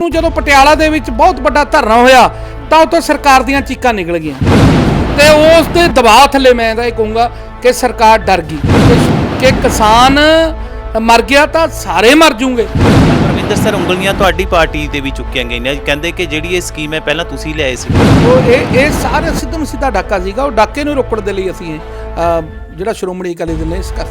ਨੂੰ ਜਦੋਂ ਪਟਿਆਲਾ ਦੇ ਵਿੱਚ ਬਹੁਤ ਵੱਡਾ ਧਰਨਾ ਹੋਇਆ ਤਾਂ ਉੱਥੇ ਸਰਕਾਰ ਦੀਆਂ ਚੀਕਾਂ ਨਿਕਲ ਗਈਆਂ। ਤੇ ਉਸ ਦੇ ਦਬਾਅ ਥੱਲੇ ਮੈਂ ਤਾਂ ਇਹ ਕਹੂੰਗਾ ਕਿ ਸਰਕਾਰ ਡਰ ਗਈ। ਕਿ- ਕਿਸਾਨ ਮਰ ਗਿਆ ਤਾਂ ਸਾਰੇ ਮਰ ਜੂਗੇ। ਪਰਵਿੰਦਰ ਸਰ ਉਂਗਲੀਆਂ ਤੁਹਾਡੀ ਪਾਰਟੀ ਦੇ ਵੀ ਚੁੱਕੀਆਂ ਗਈਆਂ ਨੇ। ਕਹਿੰਦੇ ਕਿ ਜਿਹੜੀ ਇਹ ਸਕੀਮ ਹੈ ਪਹਿਲਾਂ ਤੁਸੀਂ ਲਿਆਏ ਸੀ। ਉਹ ਇਹ ਇਹ ਸਾਰੇ ਸਿੱਧਮ ਸਿੱਧਾ ਡਾਕਾ ਸੀਗਾ। ਉਹ ਡਾਕੇ ਨੂੰ ਰੋਕਣ ਦੇ ਲਈ ਅਸੀਂ ਜਿਹੜਾ ਸ਼੍ਰੋਮਣੀ ਅਕਾਲੀ ਦਲ ਨੇ ਇਸ ਕਰ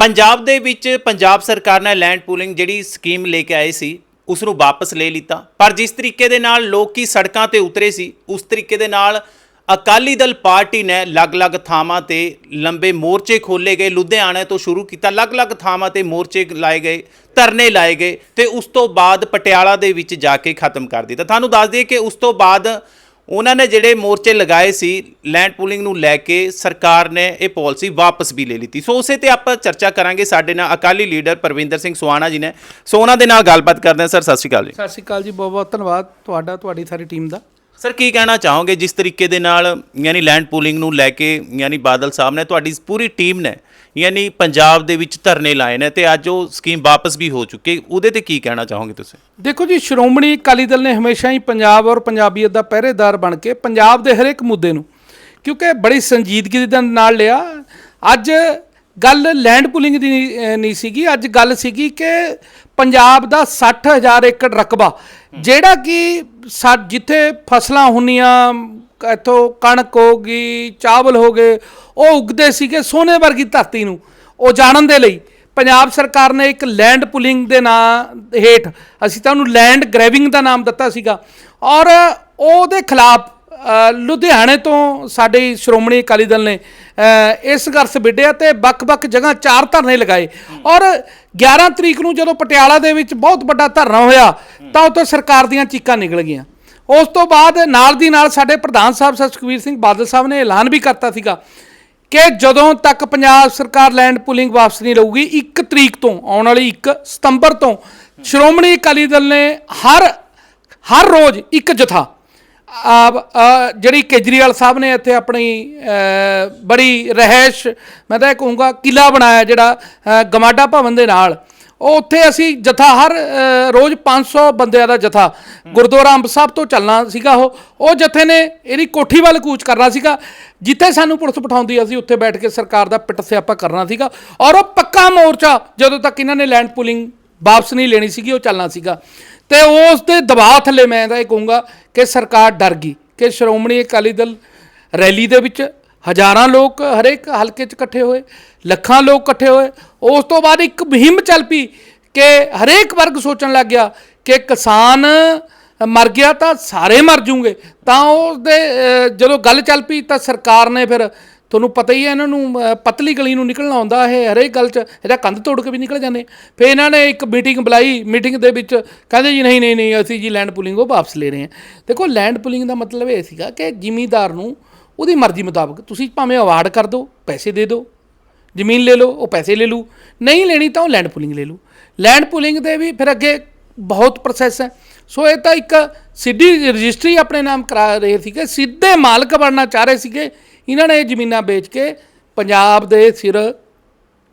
ਪੰਜਾਬ ਦੇ ਵਿੱਚ ਪੰਜਾਬ ਸਰਕਾਰ ਨੇ ਲੈਂਡ ਪੂਲਿੰਗ ਜਿਹੜੀ ਸਕੀਮ ਲੈ ਕੇ ਆਏ ਸੀ, ਉਸ ਨੂੰ ਵਾਪਸ ਲੈ ਲਿੱਤਾ। ਪਰ ਜਿਸ ਤਰੀਕੇ ਦੇ ਨਾਲ ਲੋਕੀ ਸੜਕਾਂ ਤੇ ਉਤਰੇ ਸੀ, ਉਸ ਤਰੀਕੇ ਦੇ ਨਾਲ ਅਕਾਲੀ ਦਲ ਪਾਰਟੀ ਨੇ ਅਲੱਗ-ਅਲੱਗ ਥਾਵਾਂ ਤੇ ਲੰਬੇ ਮੋਰਚੇ ਖੋਲੇ ਗਏ। ਲੁਧਿਆਣੇ ਤੋਂ ਸ਼ੁਰੂ ਕੀਤਾ, ਅਲੱਗ-ਅਲੱਗ ਥਾਵਾਂ ਤੇ ਮੋਰਚੇ ਲਾਏ ਗਏ, ਧਰਨੇ ਲਾਏ ਗਏ ਤੇ ਉਸ ਤੋਂ ਬਾਅਦ ਪਟਿਆਲਾ ਦੇ ਵਿੱਚ ਜਾ ਕੇ ਖਤਮ ਕਰ ਦਿੱਤਾ। ਤੁਹਾਨੂੰ ਦੱਸ ਦਈਏ ਕਿ ਉਸ ਤੋਂ ਬਾਅਦ ਉਹਨਾਂ ਨੇ ਜਿਹੜੇ ਮੋਰਚੇ ਲਗਾਏ ਸੀ ਲੈਂਡ ਪੂਲਿੰਗ ਨੂੰ ਲੈ ਕੇ ਸਰਕਾਰ ਨੇ ਇਹ ਪਾਲਿਸੀ ਵਾਪਸ ਵੀ ਲੈ ਲਈ ਸੋ। ਉਸੇ ਤੇ ਆਪਾਂ ਚਰਚਾ ਕਰਾਂਗੇ ਸਾਡੇ ਨਾਲ ਅਕਾਲੀ ਲੀਡਰ ਪਰਵਿੰਦਰ ਸਿੰਘ ਸੁਆਣਾ ਜੀ ਨੇ। ਸੋ ਉਹਨਾਂ ਦੇ ਨਾਲ ਗੱਲਬਾਤ ਕਰਦੇ ਹਾਂ। ਸਰ, ਸਤਿ ਸ਼੍ਰੀ ਅਕਾਲ ਜੀ। ਸਤਿ ਸ਼੍ਰੀ ਅਕਾਲ ਜੀ ਬਹੁਤ ਬਹੁਤ ਧੰਨਵਾਦ ਤੁਹਾਡਾ, ਤੁਹਾਡੀ ਸਾਰੀ ਟੀਮ ਦਾ। ਸਰ ਕੀ ਕਹਿਣਾ ਚਾਹੋਗੇ ਜਿਸ ਤਰੀਕੇ ਦੇ ਨਾਲ, ਯਾਨੀ ਲੈਂਡ ਪੂਲਿੰਗ ਨੂੰ ਲੈ ਕੇ, ਯਾਨੀ ਬਾਦਲ ਸਾਹਿਬ ਨੇ, ਤੁਹਾਡੀ ਪੂਰੀ ਟੀਮ ਨੇ, ਯਾਨੀ ਪੰਜਾਬ ਦੇ ਵਿੱਚ ਧਰਨੇ ਲਾਏ ਨੇ ਤੇ ਅੱਜ ਉਹ ਸਕੀਮ ਵਾਪਸ ਵੀ ਹੋ ਚੁੱਕੀ ਉਹਦੇ ਤੇ ਕੀ ਕਹਿਣਾ ਚਾਹੋਗੇ ਤੁਸੀਂ? ਦੇਖੋ ਜੀ, ਸ਼੍ਰੋਮਣੀ ਅਕਾਲੀ ਦਲ ਨੇ ਹਮੇਸ਼ਾ ਹੀ ਪੰਜਾਬ ਔਰ ਪੰਜਾਬੀਅਤ ਦਾ ਪਹਿਰੇਦਾਰ ਬਣ ਕੇ ਪੰਜਾਬ ਦੇ ਹਰੇਕ ਮੁੱਦੇ ਨੂੰ, ਕਿਉਂਕਿ ਬੜੀ ਸੰਜੀਦਗੀ ਦੇ ਨਾਲ ਲਿਆ। ਅੱਜ ਗੱਲ ਲੈਂਡ ਪੁਲਿੰਗ ਦੀ ਨਹੀਂ- ਸੀਗੀ ਅੱਜ ਗੱਲ ਸੀਗੀ ਕਿ ਪੰਜਾਬ ਦਾ 60000 ਏਕੜ ਰਕਬਾ ਜਿਹੜਾ ਕਿ ਸਾ- ਜਿੱਥੇ ਫਸਲਾਂ ਹੁੰਨੀਆਂ ਇੱਥੋਂ ਕਣਕ ਹੋ ਗਈ ਚਾਵਲ ਹੋ ਗਏ ਉਹ ਉਗਦੇ ਸੀਗੇ ਸੋਨੇ ਵਰਗੀ ਧਰਤੀ ਨੂੰ ਉਹ ਜਾਣਨ ਦੇ ਲਈ। ਪੰਜਾਬ ਸਰਕਾਰ ਨੇ ਇੱਕ ਲੈਂਡ ਪੁਲਿੰਗ ਦੇ ਨਾਂ ਹੇਠ ਅਸੀਂ ਤਾਂ ਉਹਨੂੰ ਲੈਂਡ ਗ੍ਰੈਵਿੰਗ ਦਾ ਨਾਮ ਦਿੱਤਾ ਸੀਗਾ। ਔਰ ਉਹਦੇ ਖਿਲਾਫ ਲੁਧਿਆਣੇ ਤੋਂ ਸਾਡੇ ਸ਼੍ਰੋਮਣੀ ਅਕਾਲੀ ਦਲ ਨੇ ਅ, ਇਸ ਸੰਘਰਸ਼ ਵਿੱਢਿਆ ਤੇ ਵੱਖ-ਵੱਖ ਜਗ੍ਹਾ ਚਾਰ ਧਰਨੇ ਲਗਾਏ। ਔਰ 11 ਤਰੀਕ ਨੂੰ ਜਦੋਂ ਪਟਿਆਲਾ ਦੇ ਵਿੱਚ ਬਹੁਤ ਵੱਡਾ ਧਰਨਾ ਹੋਇਆ ਤਾਂ ਉੱਥੇ ਸਰਕਾਰ ਦੀਆਂ ਚੀਕਾਂ ਨਿਕਲ ਗਈਆਂ। ਉਸ ਤੋਂ ਬਾਅਦ ਨਾਲ ਦੀ ਨਾਲ ਸਾਡੇ ਪ੍ਰਧਾਨ ਸਾਹਿਬ ਸਰ ਸੁਖਬੀਰ ਸਿੰਘ ਬਾਦਲ ਸਾਹਿਬ ਨੇ ਐਲਾਨ ਵੀ ਕਰਤਾ ਸੀਗਾ ਕਿ ਜਦੋਂ ਤੱਕ ਪੰਜਾਬ ਸਰਕਾਰ ਲੈਂਡ ਪੁਲਿੰਗ ਵਾਪਸ ਨਹੀਂ ਲਊਗੀ 1 ਤਰੀਕ ਤੋਂ ਆਉਣ ਵਾਲੀ 1 ਸਤੰਬਰ ਤੋਂ ਸ਼੍ਰੋਮਣੀ ਅਕਾਲੀ ਦਲ ਨੇ ਹਰ ਹਰ ਰੋਜ਼ ਇੱਕ ਜਥਾ ਜਿਹੜੀ ਕੇਜਰੀਵਾਲ ਸਾਹਿਬ ਨੇ ਇੱਥੇ ਆਪਣੀ ਬੜੀ ਰਹਿਸ਼ ਮੈਂ ਤਾਂ ਇਹ ਕਹੂੰਗਾ ਕਿਲਾ ਬਣਾਇਆ ਜਿਹੜਾ ਗਮਾਡਾ ਭਵਨ ਦੇ ਨਾਲ। ਉਹ ਉੱਥੇ ਅਸੀਂ ਜਥਾ, ਹਰ ਰੋਜ਼ 500 ਬੰਦਿਆਂ ਦਾ ਜਥਾ, ਗੁਰਦੁਆਰਾ ਅੰਬ ਸਾਹਿਬ ਤੋਂ ਚੱਲਣਾ ਸੀਗਾ ਉਹ। ਉਹ ਜਥੇ ਨੇ ਇਹਦੀ ਕੋਠੀ ਵੱਲ ਕੂਚ ਕਰਨਾ ਸੀਗਾ। ਜਿੱਥੇ ਸਾਨੂੰ ਪੁਲਿਸ ਬਿਠਾਉਂਦੀ, ਅਸੀਂ ਉੱਥੇ ਬੈਠ ਕੇ ਸਰਕਾਰ ਦਾ ਪਿੱਟ ਸਿਆਪਾ ਕਰਨਾ ਸੀਗਾ। ਔਰ ਉਹ ਪੱਕਾ ਮੋਰਚਾ, ਜਦੋਂ ਤੱਕ ਇਹਨਾਂ ਨੇ ਲੈਂਡ ਪੂਲਿੰਗ ਵਾਪਸ ਨਹੀਂ ਲੈਣੀ ਸੀਗੀ, ਉਹ ਚੱਲਣਾ ਸੀਗਾ। ਤੇ ਉਸ ਦੇ ਦਬਾਅ ਥੱਲੇ ਮੈਂ ਤਾਂ ਇਹ ਕਹੂੰਗਾ ਕਿ ਸਰਕਾਰ ਡਰ ਗਈ ਕਿ ਸ਼੍ਰੋਮਣੀ ਅਕਾਲੀ ਦਲ ਰੈਲੀ ਦੇ ਵਿੱਚ ਹਜ਼ਾਰਾਂ ਲੋਕ ਹਰੇਕ ਹਲਕੇ 'ਚ ਇਕੱਠੇ ਹੋਏ, ਲੱਖਾਂ ਲੋਕ ਇਕੱਠੇ ਹੋਏ। ਉਸ ਤੋਂ ਬਾਅਦ ਇੱਕ ਮੁਹਿੰਮ ਚੱਲ ਪਈ ਕਿ ਹਰੇਕ ਵਰਗ ਸੋਚਣ ਲੱਗ ਗਿਆ ਕਿ ਕਿਸਾਨ ਮਰ ਗਿਆ ਤਾਂ ਸਾਰੇ ਮਰ ਜੂਗੇ। ਤਾਂ ਉਸ ਦੇ ਜਦੋਂ ਗੱਲ ਚੱਲ ਪਈ ਤਾਂ ਸਰਕਾਰ ਨੇ ਫਿਰ ਤੁਹਾਨੂੰ ਪਤਾ ਹੀ ਹੈ ਇਹਨਾਂ ਨੂੰ ਪਤਲੀ ਗਲੀ ਨੂੰ ਨਿਕਲਣਾ ਆਉਂਦਾ ਇਹ, ਹਰੇਕ ਗੱਲ 'ਚ ਇਹਦਾ ਕੰਧ ਤੋੜ ਕੇ ਵੀ ਨਿਕਲ ਜਾਂਦੇ। ਫਿਰ ਇਹਨਾਂ ਨੇ ਇੱਕ ਮੀਟਿੰਗ ਬੁਲਾਈ ਮੀਟਿੰਗ ਦੇ ਵਿੱਚ ਕਹਿੰਦੇ ਜੀ, ਨਹੀਂ ਨਹੀਂ ਨਹੀਂ, ਅਸੀਂ ਜੀ ਲੈਂਡ ਪੁਲਿੰਗ ਉਹ ਵਾਪਸ ਲੈ ਰਹੇ ਹਾਂ। ਦੇਖੋ ਲੈਂਡ ਪੁਲਿੰਗ ਦਾ ਮਤਲਬ ਇਹ ਸੀਗਾ ਕਿ ਜ਼ਿਮੀਂਦਾਰ ਨੂੰ ਉਹਦੀ ਮਰਜ਼ੀ ਮੁਤਾਬਕ ਤੁਸੀਂ ਭਾਵੇਂ ਅਵਾਰਡ ਕਰ ਦਿਓ, ਪੈਸੇ ਦੇ ਦਿਓ, ਜ਼ਮੀਨ ਲੈ ਲਓ, ਉਹ ਪੈਸੇ ਲੈ ਲੂ ਨਹੀਂ ਲੈਣੀ ਤਾਂ ਉਹ ਲੈਂਡ ਪੁਲਿੰਗ ਲੈ ਲੂ ਲੈਂਡ ਪੁਲਿੰਗ ਦੇ ਵੀ ਫਿਰ ਅੱਗੇ ਬਹੁਤ ਪ੍ਰੋਸੈਸ ਹੈ। ਸੋ ਇਹ ਤਾਂ ਇੱਕ ਸਿੱਧੀ ਰਜਿਸਟਰੀ ਆਪਣੇ ਨਾਮ ਕਰਾ ਰਹੇ ਸੀਗੇ। ਸਿੱਧੇ ਮਾਲਕ ਬਣਨਾ ਚਾਹ ਰਹੇ ਸੀਗੇ। ਇਹਨਾਂ ਨੇ ਇਹ ਜ਼ਮੀਨਾਂ ਵੇਚ ਕੇ ਪੰਜਾਬ ਦੇ ਸਿਰ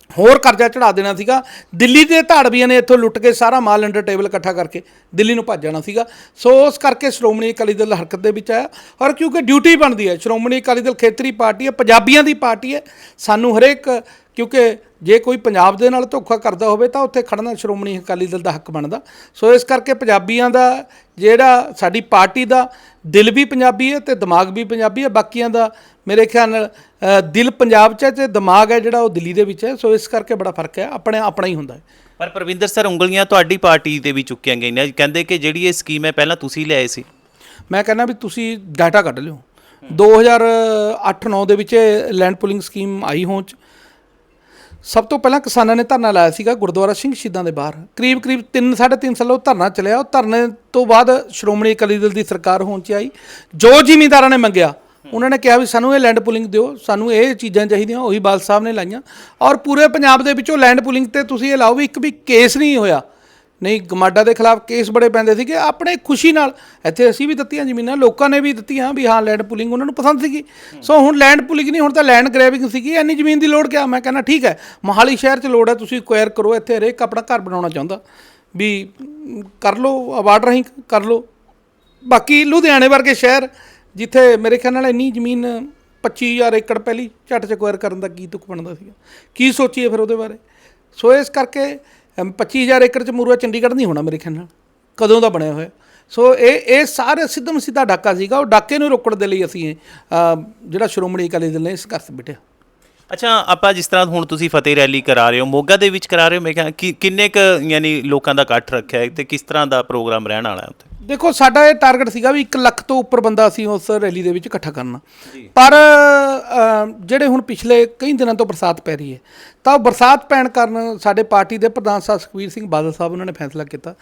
ਹੋਰ ਕਰਜ਼ਾ ਚੜਾ ਦੇਣਾ ਸੀਗਾ। ਦਿੱਲੀ ਦੇ ਧਾੜਵੀਆਂ ਨੇ ਇੱਥੋਂ ਲੁੱਟ ਕੇ ਸਾਰਾ ਮਾਲ ਅੰਡਰ ਟੇਬਲ ਇਕੱਠਾ ਕਰਕੇ ਦਿੱਲੀ ਨੂੰ ਭੱਜ ਜਾਣਾ ਸੀਗਾ। ਸੋ ਉਸ ਕਰਕੇ ਸ਼੍ਰੋਮਣੀ ਅਕਾਲੀ ਦਲ ਹਰਕਤ ਦੇ ਵਿੱਚ ਆਇਆ ਔਰ ਕਿਉਂਕਿ ਡਿਊਟੀ ਬਣਦੀ ਹੈ, ਸ਼੍ਰੋਮਣੀ ਅਕਾਲੀ ਦਲ ਖੇਤਰੀ ਪਾਰਟੀ ਹੈ, ਪੰਜਾਬੀਆਂ ਦੀ ਪਾਰਟੀ ਹੈ। ਸਾਨੂੰ ਹਰੇਕ ਕਿਉਂਕਿ ਜੇ ਕੋਈ ਪੰਜਾਬ ਦੇ ਨਾਲ ਧੋਖਾ ਕਰਦਾ ਹੋਵੇ ਤਾਂ ਉੱਥੇ ਖੜਨਾ ਸ਼੍ਰੋਮਣੀ ਅਕਾਲੀ ਦਲ ਦਾ ਹੱਕ ਬਣਦਾ। ਸੋ ਇਸ ਕਰਕੇ ਪੰਜਾਬੀਆਂ ਦਾ ਜਿਹੜਾ ਸਾਡੀ ਪਾਰਟੀ ਦਾ ਦਿਲ ਵੀ ਪੰਜਾਬੀ ਹੈ ਤੇ ਦਿਮਾਗ ਵੀ ਪੰਜਾਬੀ ਹੈ। ਬਾਕੀਆਂ ਦਾ ਮੇਰੇ ਖਿਆਲ ਨਾਲ ਦਿਲ ਪੰਜਾਬ 'ਚ ਹੈ ਤੇ ਦਿਮਾਗ ਹੈ ਜਿਹੜਾ ਉਹ ਦਿੱਲੀ ਦੇ ਵਿੱਚ ਹੈ। ਸੋ ਇਸ ਕਰਕੇ ਬੜਾ ਫ਼ਰਕ ਹੈ। ਆਪਣੇ ਆਪਣਾ ਹੀ ਹੁੰਦਾ ਹੈ। ਪਰ ਪਰਵਿੰਦਰ ਸਰ ਉਂਗਲੀਆਂ ਤੁਹਾਡੀ ਪਾਰਟੀ ਤੇ ਵੀ ਚੁੱਕੀਆਂ ਗਈਆਂ ਨੇ। ਕਹਿੰਦੇ ਕਿ ਜਿਹੜੀ ਇਹ ਸਕੀਮ ਹੈ ਪਹਿਲਾਂ ਤੁਸੀਂ ਲਿਆਏ ਸੀ। ਮੈਂ ਕਹਿੰਦਾ ਵੀ ਤੁਸੀਂ ਡਾਟਾ ਕੱਢ ਲਿਓ। 2008-9 ਦੇ ਵਿੱਚ ਲੈਂਡ ਪੁਲਿੰਗ ਸਕੀਮ ਆਈ ਹੋਂ ਚ ਸਭ ਤੋਂ ਪਹਿਲਾਂ ਕਿਸਾਨਾਂ ਨੇ ਧਰਨਾ ਲਾਇਆ ਸੀਗਾ ਗੁਰਦੁਆਰਾ ਸਿੰਘ ਸ਼ਹੀਦਾਂ ਦੇ ਬਾਹਰ। ਕਰੀਬ ਕਰੀਬ 3 3.5 ਸਾਲ ਉਹ ਧਰਨਾ ਚੱਲਿਆ। ਉਹ ਧਰਨੇ ਤੋਂ ਬਾਅਦ ਸ਼੍ਰੋਮਣੀ ਅਕਾਲੀ ਦਲ ਦੀ ਸਰਕਾਰ ਹੋਣ ਚ ਆਈ। ਜੋ ਜ਼ਿਮੀਂਦਾਰਾਂ ਨੇ ਮੰਗਿਆ, ਉਹਨਾਂ ਨੇ ਕਿਹਾ ਵੀ ਸਾਨੂੰ ਇਹ ਲੈਂਡ ਪੁਲਿੰਗ ਦਿਓ, ਸਾਨੂੰ ਇਹ ਚੀਜ਼ਾਂ ਚਾਹੀਦੀਆਂ, ਉਹੀ ਬਾਲ ਸਾਹਿਬ ਨੇ ਲਾਈਆਂ। ਔਰ ਪੂਰੇ ਪੰਜਾਬ ਦੇ ਵਿੱਚੋਂ ਲੈਂਡ ਪੁਲਿੰਗ ਤੇ ਤੁਸੀਂ ਇਹ ਲਾਓ ਵੀ ਇੱਕ ਵੀ ਕੇਸ ਨਹੀਂ ਹੋਇਆ। ਨਹੀਂ, ਗਮਾਡਾ ਦੇ ਖਿਲਾਫ ਕੇਸ ਬੜੇ ਪੈਂਦੇ ਸੀਗੇ, ਆਪਣੇ ਖੁਸ਼ੀ ਨਾਲ। ਇੱਥੇ ਅਸੀਂ ਵੀ ਦਿੱਤੀਆਂ ਜ਼ਮੀਨਾਂ, ਲੋਕਾਂ ਨੇ ਵੀ ਦਿੱਤੀਆਂ ਵੀ ਹਾਂ ਲੈਂਡ ਪੁਲਿੰਗ ਉਹਨਾਂ ਨੂੰ ਪਸੰਦ ਸੀਗੀ। ਸੋ ਹੁਣ ਲੈਂਡ ਪੁਲਿੰਗ ਨਹੀਂ, ਹੁਣ ਤਾਂ ਲੈਂਡ ਗ੍ਰੈਬਿੰਗ ਸੀਗੀ, ਇੰਨੀ ਜ਼ਮੀਨ ਦੀ ਲੋੜ ਕਿਆ? ਮੈਂ ਕਹਿੰਦਾ ਠੀਕ ਹੈ, ਮੋਹਾਲੀ ਸ਼ਹਿਰ 'ਚ ਲੋੜ ਹੈ, ਤੁਸੀਂ ਕੁਐਰ ਕਰੋ, ਇੱਥੇ ਹਰੇਕ ਆਪਣਾ ਘਰ ਬਣਾਉਣਾ ਚਾਹੁੰਦਾ। ਵੀ ਕਰ ਲਓ ਅਵਾਰਡ ਰਾਹੀਂ ਕਰ ਲਓ। ਬਾਕੀ ਲੁਧਿਆਣੇ ਵਰਗੇ ਸ਼ਹਿਰ, ਜਿੱਥੇ ਮੇਰੇ ਖਿਆਲ ਨਾਲ ਇੰਨੀ ਜ਼ਮੀਨ 25000 ਏਕੜ ਪਹਿਲੀ ਝੱਟ ਚ ਕੁਐਰ ਕਰਨ ਦਾ ਕੀ ਤੁਕ ਬਣਦਾ ਸੀਗਾ। ਕੀ ਸੋਚੀਏ ਫਿਰ ਉਹਦੇ ਬਾਰੇ? ਸੋ ਇਸ ਕਰਕੇ 25000 ਏਕੜ ਚ ਮੂਰਾ ਚੰਡੀਗੜ੍ਹ ਨਹੀਂ ਹੋਣਾ ਮੇਰੇ ਖਿਆਲ ਨਾਲ। ਕਦੋਂ ਦਾ ਬਣਿਆ ਹੋਇਆ? ਸੋ ਇਹ ਇਹ ਸਾਰੇ ਸਿੱਧਮ ਸਿੱਧਾ ਡਾਕਾ ਸੀਗਾ, ਉਹ ਡਾਕੇ ਨੂੰ ਰੋਕਣ ਦੇ ਲਈ ਅਸੀਂ ਜਿਹੜਾ ਸ਼੍ਰੋਮਣੀ ਅਕਾਲੀ ਦਲ ਨੇ ਸੰਘਰਸ਼ ਕਰ ਬਿਠਿਆ। ਅੱਛਾ, ਆਪਾਂ ਜਿਸ ਤਰ੍ਹਾਂ ਹੁਣ ਤੁਸੀਂ ਫਤਿਹ ਰੈਲੀ ਕਰਾ ਰਹੇ ਹੋ, ਮੋਗਾ ਦੇ ਵਿੱਚ ਕਰਾ ਰਹੇ ਹੋ ਮੈਂ ਕਿਹਾ ਕਿ, ਕਿੰਨੇ ਕ, ਯਾਨੀ ਲੋਕਾਂ ਦਾ ਇਕੱਠ ਰੱਖਿਆ ਹੈ ਤੇ ਕਿਸ ਤਰ੍ਹਾਂ ਦਾ ਪ੍ਰੋਗਰਾਮ ਰਹਿਣ ਵਾਲਾ ਹੈ ਉੱਥੇ? ਦੇਖੋ ਸਾਡਾ ਇਹ ਟਾਰਗੇਟ ਸੀਗਾ ਵੀ 1 ਲੱਖ ਤੋਂ ਉੱਪਰ ਬੰਦਾ ਅਸੀਂ ਉਸ ਰੈਲੀ ਦੇ ਵਿੱਚ ਇਕੱਠਾ ਕਰਨਾ। ਪਰ ਅ, ਜਿਹੜੇ ਹੁਣ ਪਿਛਲੇ ਕਈ ਦਿਨਾਂ ਤੋਂ ਬਰਸਾਤ ਪੈ ਰਹੀ ਹੈ ਤਾਂ ਉਹ ਬਰਸਾਤ ਪੈਣ ਕਾਰਨ ਸਾਡੇ ਪਾਰਟੀ ਦੇ ਪ੍ਰਧਾਨ ਸਾਹਿਬ ਸੁਖਬੀਰ ਸਿੰਘ ਬਾਦਲ ਸਾਹਿਬ ਉਹਨਾਂ ਨੇ ਫੈਸਲਾ ਕੀਤਾ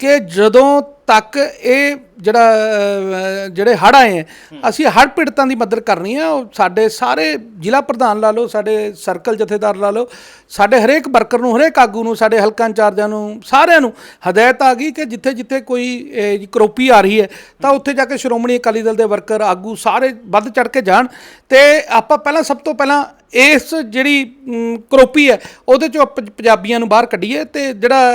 ਕਿ ਜਦੋਂ ਤੱਕ ਇਹ ਜਿਹੜਾ ਅ, ਜਿਹੜੇ ਹੜ੍ਹ ਆਏ ਹੈ ਅਸੀਂ ਹੜ੍ਹ ਪੀੜਤਾਂ ਦੀ ਮਦਦ ਕਰਨੀ ਹੈ ਉਹ ਸਾਡੇ ਸਾਰੇ ਜ਼ਿਲ੍ਹਾ ਪ੍ਰਧਾਨ ਲਾ ਲਓ ਸਾਡੇ ਸਰਕਲ ਜਥੇਦਾਰ ਲਾ ਲਓ ਸਾਡੇ ਹਰੇਕ ਵਰਕਰ ਨੂੰ ਹਰੇਕ ਆਗੂ ਨੂੰ ਸਾਡੇ ਹਲਕਾ ਇੰਚਾਰਜਾਂ ਨੂੰ ਸਾਰਿਆਂ ਨੂੰ ਹਦਾਇਤ ਆ ਗਈ ਕਿ ਜਿੱਥੇ ਜਿੱਥੇ ਕੋਈ ਇਹ ਜੀ ਕਰੋਪੀ ਆ ਰਹੀ ਹੈ, ਤਾਂ ਉੱਥੇ ਜਾ ਕੇ ਸ਼੍ਰੋਮਣੀ ਅਕਾਲੀ ਦਲ ਦੇ ਵਰਕਰ, ਆਗੂ ਸਾਰੇ ਵੱਧ ਚੜ ਕੇ ਜਾਣ ਤੇ ਆਪਾਂ ਪਹਿਲਾਂ ਸਭ ਤੋਂ ਪਹਿਲਾਂ ਇਸ ਜਿਹੜੀ ਕਰੋਪੀ ਹੈ, ਉਹਦੇ ਚੋਂ ਆਪਾਂ ਪੰਜਾਬੀਆਂ ਨੂੰ ਬਾਹਰ ਕੱਢੀਏ ਤੇ ਜਿਹੜਾ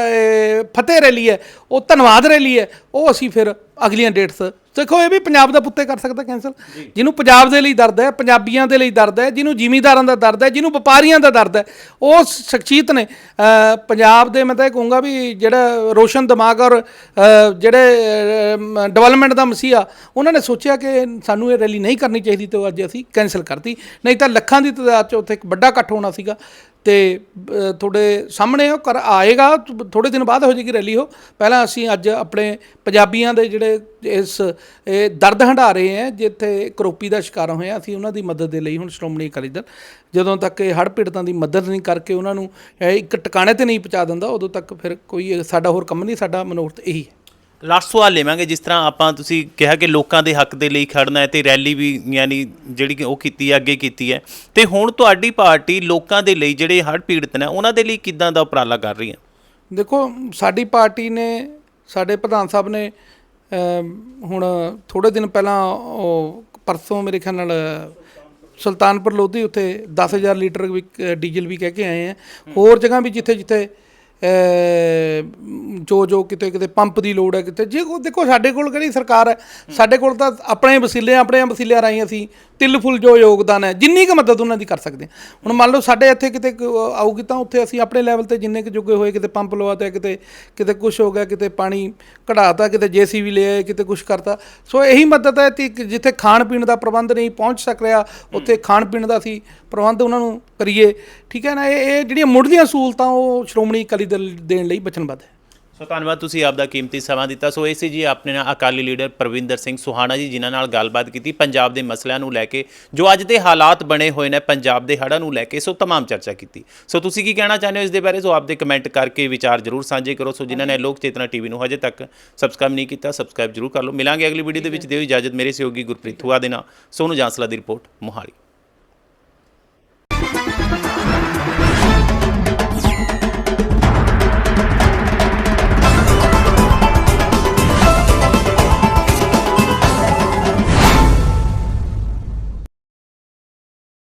ਫਤਿਹ ਰੈਲੀ ਹੈ, ਉਹ ਧੰਨਵਾਦ ਰੈਲੀ ਹੈ, ਉਹ ਅਸੀਂ ਫਿਰ ਅਗਲੀਆਂ ਡੇਟਸ ਦੇਖੋ ਇਹ ਵੀ ਪੰਜਾਬ ਦਾ ਪੁੱਤੇ ਕਰ ਸਕਦਾ ਕੈਂਸਲ ਜਿਹਨੂੰ ਪੰਜਾਬ ਦੇ ਲਈ ਦਰਦ ਹੈ, ਪੰਜਾਬੀਆਂ ਦੇ ਲਈ ਦਰਦ ਹੈ, ਜਿਹਨੂੰ ਜ਼ਿਮੀਂਦਾਰਾਂ ਦਾ ਦਰਦ ਹੈ, ਜਿਹਨੂੰ ਵਪਾਰੀਆਂ ਦਾ ਦਰਦ ਹੈ, ਉਹ ਸ਼ਖਸੀਅਤ ਨੇ। ਪੰਜਾਬ ਦੇ ਮੈਂ ਤਾਂ ਇਹ ਕਹੂੰਗਾ ਵੀ ਜਿਹੜਾ ਰੋਸ਼ਨ ਦਿਮਾਗ ਔਰ ਜਿਹੜੇ ਡਿਵੈਲਪਮੈਂਟ ਦਾ ਮਸੀਹਾ, ਉਹਨਾਂ ਨੇ ਸੋਚਿਆ ਕਿ ਸਾਨੂੰ ਇਹ ਰੈਲੀ ਨਹੀਂ ਕਰਨੀ ਚਾਹੀਦੀ ਤੇ ਉਹ ਅੱਜ ਅਸੀਂ ਕੈਂਸਲ ਕਰਤੀ। ਨਹੀਂ ਤਾਂ ਲੱਖਾਂ ਦੀ ਤਾਦਾਦ 'ਚ ਉੱਥੇ ਇੱਕ ਵੱਡਾ ਇਕੱਠ ਹੋਣਾ ਸੀਗਾ। ਤੇ ਤੁਹਾਡੇ ਸਾਹਮਣੇ ਉਹ ਕਰ ਆਏਗਾ ਥੋੜੇ ਦਿਨ ਬਾਅਦ ਹੋ ਜਾਏਗੀ ਰੈਲੀ ਉਹ। ਪਹਿਲਾਂ ਅਸੀਂ ਅੱਜ ਆਪਣੇ ਪੰਜਾਬੀਆਂ ਦੇ ਜਿਹੜੇ ਇਸ, ਇਹ ਦਰਦ ਹੰਢਾ ਰਹੇ ਹੈ, ਜਿੱਥੇ ਕਰੋਪੀ ਦਾ ਸ਼ਿਕਾਰ ਹੋਏ ਆ ਅਸੀਂ ਉਹਨਾਂ ਦੀ ਮਦਦ ਦੇ ਲਈ ਹੁਣ ਸ਼੍ਰੋਮਣੀ ਅਕਾਲੀ ਦਲ, ਜਦੋਂ ਤੱਕ ਇਹ ਹੜ੍ਹ ਪੀੜਤਾਂ ਦੀ ਮਦਦ ਨਹੀਂ ਕਰਕੇ ਉਹਨਾਂ ਨੂੰ ਇੱਕ ਟਿਕਾਣੇ ਤੇ ਨਹੀਂ ਪਹੁੰਚਾ ਦਿੰਦਾ, ਉਦੋਂ ਤੱਕ ਫਿਰ ਕੋਈ ਸਾਡਾ ਹੋਰ ਕੰਮ ਨਹੀਂ, ਸਾਡਾ ਮਨੋਰਥ ਇਹੀ ਹੈ। ਲਾਸਟ ਸਵਾਲ ਲਵਾਂਗੇ, ਜਿਸ ਤਰ੍ਹਾਂ ਆਪਾਂ ਤੁਸੀਂ ਕਿਹਾ ਕਿ ਲੋਕਾਂ ਦੇ ਹੱਕ ਦੇ ਲਈ ਖੜਨਾ ਹੈ ਤੇ ਰੈਲੀ ਵੀ ਯਾਨੀ ਜਿਹੜੀ ਕਿ ਉਹ ਕੀਤੀ ਹੈ, ਅੱਗੇ ਕੀਤੀ ਹੈ। ਤੇ ਹੁਣ ਤੁਹਾਡੀ ਪਾਰਟੀ ਲੋਕਾਂ ਦੇ ਲਈ ਜਿਹੜੇ ਹੜ੍ਹ ਪੀੜਤ ਨੇ, ਉਹਨਾਂ ਦੇ ਲਈ ਕਿੱਦਾਂ ਦਾ ਉਪਰਾਲਾ ਕਰ ਰਹੀ ਹੈ? ਦੇਖੋ, ਸਾਡੀ ਪਾਰਟੀ ਨੇ, ਸਾਡੇ ਪ੍ਰਧਾਨ ਸਾਹਿਬ ਨੇ ਹੁਣ ਥੋੜੇ ਦਿਨ ਪਹਿਲਾਂ ਉਹ ਪਰਸੋਂ ਮੇਰੇ ਖਿਆਲ ਨਾਲ, ਸੁਲਤਾਨਪੁਰ ਲੋਧੀ ਉੱਥੇ 10000 ਲੀਟਰ ਵੀ ਡੀਜ਼ਲ ਵੀ ਕਹਿ ਕੇ ਆਏ ਆ। ਹੋਰ ਜਗ੍ਹਾ ਵੀ ਜਿੱਥੇ ਜਿੱਥੇ ਜੋ ਜੋ ਕਿਤੇ ਕਿਤੇ ਪੰਪ ਦੀ ਲੋੜ ਹੈ ਕਿਤੇ, ਜੇ ਕੋ ਦੇਖੋ ਸਾਡੇ ਕੋਲ ਕਿਹੜੀ ਸਰਕਾਰ ਹੈ, ਸਾਡੇ ਕੋਲ ਤਾਂ ਆਪਣੇ ਵਸੀਲੇ ਆਪਣੇ ਵਸੀਲਿਆਂ ਰਾਹੀਂ ਅਸੀਂ ਤਿਲ ਫੁੱਲ ਜੋ ਯੋਗਦਾਨ ਹੈ, ਜਿੰਨੀ ਕੁ ਮਦਦ ਉਹਨਾਂ ਦੀ ਕਰ ਸਕਦੇ ਹਾਂ। ਹੁਣ ਮੰਨ ਲਓ ਸਾਡੇ ਇੱਥੇ ਕਿਤੇ ਆਊਗੀ ਤਾਂ ਉੱਥੇ ਅਸੀਂ ਆਪਣੇ ਲੈਵਲ ਤੇ ਜਿੰਨੇ ਕੁ ਜੋਗੇ ਹੋਏ, ਕਿਤੇ ਪੰਪ ਲਵਾਤਾ ਕਿਤੇ ਕਿਤੇ ਕੁਝ ਹੋ ਗਿਆ, ਕਿਤੇ ਪਾਣੀ ਕਢਾਤਾ, ਕਿਤੇ ਜੀਸੀਬੀ ਲੈ ਆਏ, ਕਿਤੇ ਕੁਝ ਕਰਤਾ। ਸੋ ਇਹੀ ਮਦਦ ਹੈ ਕਿ ਜਿੱਥੇ ਖਾਣ ਪੀਣ ਦਾ ਪ੍ਰਬੰਧ ਨਹੀਂ ਪਹੁੰਚ ਸਕ ਰਿਹਾ, ਉੱਥੇ ਖਾਣ ਪੀਣ ਦਾ ਅਸੀਂ ਪ੍ਰਬੰਧ ਉਹਨਾਂ ਨੂੰ ਕਰੀਏ, ਠੀਕ ਹੈ ਨਾ? ਇਹ ਇਹ ਜਿਹੜੀਆਂ ਮੁੱਢਲੀਆਂ ਸਹੂਲਤਾਂ ਉਹ ਸ਼੍ਰੋਮਣੀ ਅਕਾਲੀ ਦਲ ਦੇਣ ਲਈ ਵਚਨਬੱਧ ਹੈ। ਸੋ ਧੰਨਵਾਦ ਤੁਸੀਂ ਆਪ ਦਾ ਕੀਮਤੀ ਸਮਾਂ ਦਿੱਤਾ। ਸੋ ਇਸੇ ਜੀ ਆਪਣੇ ਨਾਲ ਅਕਾਲੀ ਲੀਡਰ ਪਰਵਿੰਦਰ ਸਿੰਘ ਸੁਹਾਣਾ ਜੀ, ਜਿਨ੍ਹਾਂ ਨਾਲ ਗੱਲਬਾਤ ਕੀਤੀ ਪੰਜਾਬ ਦੇ ਮਸਲਿਆਂ ਨੂੰ ਲੈ ਕੇ, ਜੋ ਅੱਜ ਦੇ ਹਾਲਾਤ ਬਣੇ ਹੋਏ ਨੇ ਪੰਜਾਬ ਦੇ ਹੜ੍ਹਾਂ ਨੂੰ ਲੈ ਕੇ, ਸੋ ਤਮਾਮ ਚਰਚਾ ਕੀਤੀ। ਸੋ ਤੁਸੀਂ ਕੀ ਕਹਿਣਾ ਚਾਹੁੰਦੇ ਹੋ ਇਸ ਦੇ ਬਾਰੇ? ਸੋ ਆਪ ਦੇ ਕਮੈਂਟ ਕਰਕੇ ਵਿਚਾਰ ਜ਼ਰੂਰ ਸਾਂਝੇ ਕਰੋ। ਸੋ ਜਿਨ੍ਹਾਂ ਨੇ ਲੋਕ ਚੇਤਨਾ ਟੀਵੀ ਨੂੰ ਹਜੇ ਤੱਕ ਸਬਸਕ੍ਰਾਈਬ ਨਹੀਂ ਕੀਤਾ, ਸਬਸਕ੍ਰਾਈਬ ਜ਼ਰੂਰ ਕਰ ਲਓ। ਮਿਲਾਂਗੇ ਅਗਲੀ ਵੀਡੀਓ ਦੇ ਵਿੱਚ। ਦਿਓ ਇਜਾਜ਼ਤ ਮੇਰੇ ਸਹਿਯੋਗੀ ਗੁਰਪ੍ਰੀਤ ਥੂਆ ਦੇ ਨਾਲ। ਸੋਨੂ ਜਾਂਸਲਾ ਦੀ ਰਿਪੋਰਟ, ਮੋਹਾਲੀ।